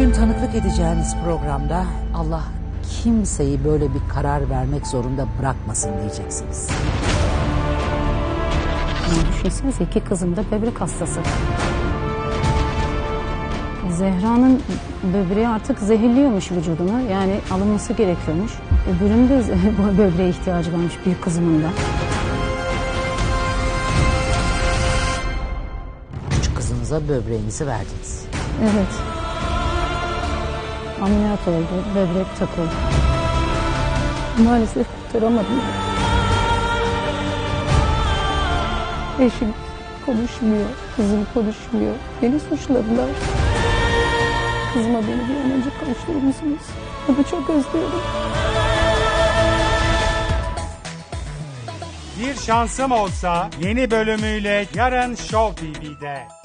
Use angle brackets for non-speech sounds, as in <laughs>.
Bugün tanıklık edeceğiniz programda Allah kimseyi böyle bir karar vermek zorunda bırakmasın diyeceksiniz. Yani düşünsenize iki kızım da böbrek hastası. Zehra'nın böbreği artık zehirliyormuş vücudunu. Yani alınması gerekiyormuş. Öbürünün de <laughs> böbreğe ihtiyacı varmış büyük kızımın da. Küçük kızınıza böbreğinizi verdiniz. Evet. Ameliyat oldu, böbrek takıldı. Maalesef kurtaramadım. Eşim konuşmuyor, kızım konuşmuyor. Beni suçladılar. Kızıma beni bir an önce kavuşturur musunuz? Onu çok özlüyorum. Bir şansım olsa yeni bölümüyle yarın Show TV'de.